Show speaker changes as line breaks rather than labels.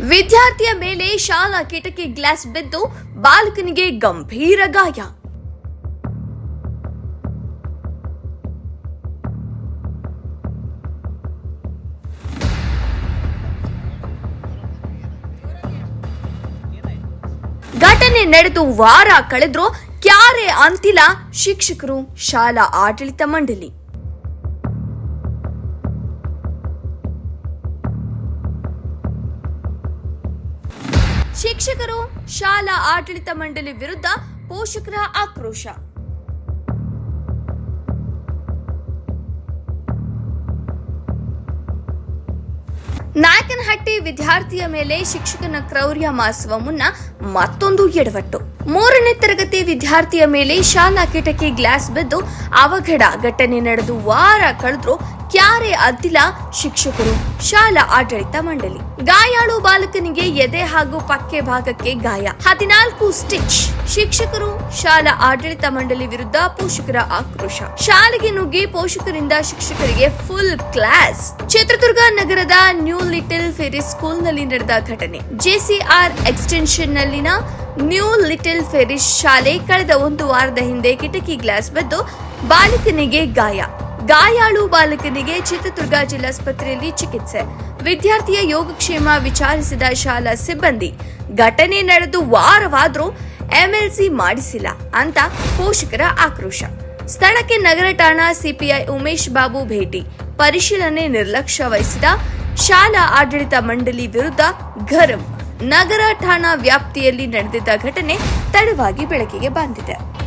ವಿದ್ಯಾರ್ಥಿಯ ಮೇಲೆ ಶಾಲಾ ಕಿಟಕಿ ಗ್ಲಾಸ್ ಬಿದ್ದು ಬಾಲಕನಿಗೆ ಗಂಭೀರ ಗಾಯ. ಘಟನೆ ನಡೆದು ವಾರ ಕಳೆದ್ರೂ ಕ್ಯಾರೆ ಅಂತಿಲ್ಲ ಶಿಕ್ಷಕರು, ಶಾಲಾ ಆಡಳಿತ ಮಂಡಳಿ. ಶಿಕ್ಷಕರು ಶಾಲಾ ಆಡಳಿತ ಮಂಡಳಿ ವಿರುದ್ಧ ಪೋಷಕರ ಆಕ್ರೋಶ. ನಾಯಕನಹಟ್ಟಿ ವಿದ್ಯಾರ್ಥಿಯ ಮೇಲೆ ಶಿಕ್ಷಕನ ಕ್ರೌರ್ಯ ಮಾಸುವ ಮುನ್ನ ಮತ್ತೊಂದು ಎಡವಟ್ಟು. ಮೂರನೇ ತರಗತಿ ವಿದ್ಯಾರ್ಥಿಯ ಮೇಲೆ ಶಾಲಾ ಕಿಟಕಿ ಗ್ಲಾಸ್ ಬಿದ್ದು ಅವಘಡ ಘಟನೆ ನಡೆದು ವಾರ ಕಳೆದ್ರು ಕ್ಯಾರೆ ಅದ್ದಿಲ್ಲ ಶಿಕ್ಷಕರು. ಶಾಲಾ ಆಡಳಿತ ಮಂಡಳಿ. ಗಾಯಾಳು ಬಾಲಕನಿಗೆ ಎದೆ ಹಾಗೂ ಪಕ್ಕೆ ಭಾಗಕ್ಕೆ ಗಾಯ. ಹದಿನಾಲ್ಕು ಸ್ಟಿಚ್. ಶಿಕ್ಷಕರು, ಶಾಲಾ ಆಡಳಿತ ಮಂಡಳಿ ವಿರುದ್ಧ ಪೋಷಕರ ಆಕ್ರೋಶ. ಶಾಲೆಗೆ ನುಗ್ಗಿ ಪೋಷಕರಿಂದ ಶಿಕ್ಷಕರಿಗೆ ಫುಲ್ ಕ್ಲಾಸ್ ಚಿತ್ರದುರ್ಗ ನಗರದ ನ್ಯೂ ಲಿಟಲ್ ಫೆರಿಸ್ ಸ್ಕೂಲ್ನಲ್ಲಿ ನಡೆದ ಘಟನೆ. ಜೆಸಿಆರ್ ಎಕ್ಸ್ಟೆನ್ಷನ್ ನಲ್ಲಿನ ನ್ಯೂ ಲಿಟಲ್ ಫೆರಿಶ್ ಶಾಲೆ ಕಳೆದ ಒಂದು ವಾರದ ಹಿಂದೆ ಕಿಟಕಿ ಗ್ಲಾಸ್ ಬಿದ್ದು ಬಾಲಕನಿಗೆ ಗಾಯ. ಗಾಯಾಳು ಬಾಲಕನಿಗೆ ಚಿತ್ರದುರ್ಗ ಜಿಲ್ಲಾಸ್ಪತ್ರೆಯಲ್ಲಿ ಚಿಕಿತ್ಸೆ. ವಿದ್ಯಾರ್ಥಿಯ ಯೋಗಕ್ಷೇಮ ವಿಚಾರಿಸಿದ ಶಾಲಾ ಸಿಬ್ಬಂದಿ, ಘಟನೆ ನಡೆದು ವಾರವಾದರೂ ಎಂಎಲ್ಸಿ ಮಾಡಿಸಿಲ್ಲ ಅಂತ ಪೋಷಕರ ಆಕ್ರೋಶ. ಸ್ಥಳಕ್ಕೆ ನಗರ ಠಾಣಾ ಸಿಪಿಐ ಉಮೇಶ್ ಬಾಬು ಭೇಟಿ. ಪರಿಶೀಲನೆ ನಿರ್ಲಕ್ಷ್ಯ ವಹಿಸಿದ ಶಾಲಾ ಆಡಳಿತ ಮಂಡಳಿ ವಿರುದ್ಧ ಗರಂ. ನಗರ ಠಾಣಾ ವ್ಯಾಪ್ತಿಯಲ್ಲಿ ನಡೆದಿದ್ದ ಘಟನೆ ತಡವಾಗಿ ಬೆಳಕಿಗೆ ಬಂದಿದೆ.